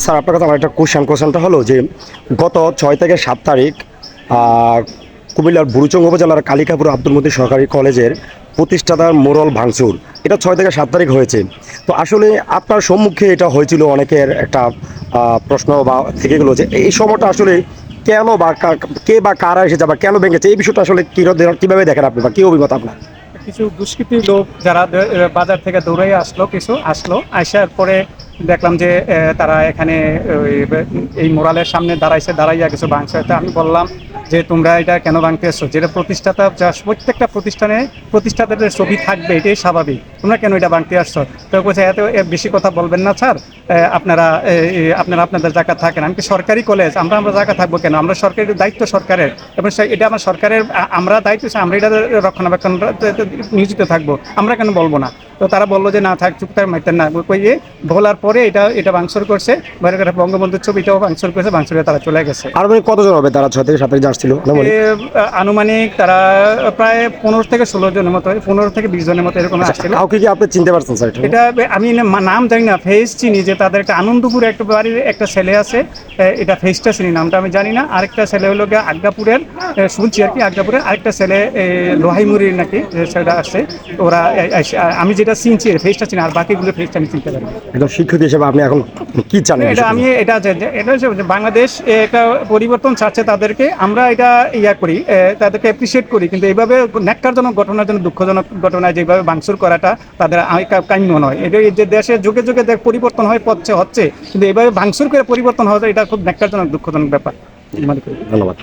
Sir, আপনার কাছে আমার একটা কোশ্চেন কোশ্চেনটা হলো যে গত ছয় থেকে সাত তারিখ কুমিল্লার বুড়ুচং উপজেলার কালিকাপুর আব্দুল মতিন সরকারি কলেজের প্রতিষ্ঠাতার মোরল ভাঙচুর। এটা ছয় থেকে সাত তারিখ হয়েছে। তো আসলে আপনার সম্মুখে এটা হয়েছিল অনেকের একটা প্রশ্ন বা থেকে গেলো যে এই সময়টা আসলে কেন বা কে বা কারা এসেছে বা কেন ভেঙেছে? এই বিষয়টা আসলে কীভাবে দেখেন আপনি বা কী অভিমত আপনার? কিছু দুষ্কৃতী লোক যারা বাজার থেকে দৌড়ে আসলো, কিছু আসলো, আসার পরে দেখলাম যে তারা এখানে এই মোরালের সামনে দাঁড়াইছে দাঁড়াইয়া কিছু ভাঙছে। আমি বললাম যে তোমরা এটা কেন ভাঙতে এসছো? যেটা প্রতিষ্ঠাতা যা প্রত্যেকটা প্রতিষ্ঠানে প্রতিষ্ঠাতাদের ছবি থাকবে, এটাই স্বাভাবিক। তোমরা কেন এটা ভাঙতে আসছো? তো বলছে, এত বেশি কথা বলবেন না, স্যার। আপনারা আপনারা আপনাদের জায়গা থাকেন। আমি সরকারি কলেজ? আমরা আমরা জায়গা থাকব কেন? আমরা সরকারি দায়িত্ব সরকারের। এবং এটা আমার সরকারের আমরা দায়িত্ব আমরা এটা রক্ষণাবেক্ষণ নিয়োজিত থাকব। আমরা কেন বলব না? তো তারা বলল যে, না, থাক, চুপ থাক, মাইতেন না। কই যে বলার পরে এটা এটা ভাঙচুর করছে। বঙ্গবন্ধুর ছবিটাও ভাঙচুর করেছে, ভাঙচুর তারা চলে গেছে। আর মানে কতজন হবে তারা ছয় থেকে সাত আসছিল? আনুমানিক তারা প্রায় পনেরো থেকে ষোলো জনের মতো পনেরো থেকে বিশ জনের মতো এরকম আসছিল। কাউকে কি আপনি চিনতে পারছেন স্যার এটা? আমি নাম জানি না ফেস চিনি যে তাদের একটা আনন্দপুরে একটা বাড়ির একটা ছেলে আছে এটা ফেসটা চিনি নামটা আমি জানি না। আরেকটা ছেলে হলো গিয়ে আজ্ঞাপুরের শুনছি আর কি আজ্ঞাপুরের আরেকটা ছেলে লোহাইমুড়ির নাকি সেটা আসছে। ওরা আমি যেটা চিনছি ফেসটা চিনি আর বাকিগুলো ফেসটা আমি চিনতে পারি। একজন শিক্ষক হিসেবে আপনি এখন কি জানেন এটা আমি এটা এটা হচ্ছে বাংলাদেশ একটা পরিবর্তন চাচ্ছে তাদেরকে। আমরা এটা ইয়া করি তাদেরকে অ্যাপ্রিসিয়েট করি কিন্তু এইভাবে ন্যাক্কারজনক ঘটনার জন্য দুঃখজনক ঘটনায় যেভাবে ভাঙচুর করাটা তাদের কাম্য নয়। এটা এই যে দেশে যুগে যুগে পরিবর্তন হয় পথছে হচ্ছে কিন্তু এইভাবে ভাঙচুর করে পরিবর্তন হওয়া এটা খুব ন্যাক্কারজনক দুঃখজনক ব্যাপার। ধন্যবাদ।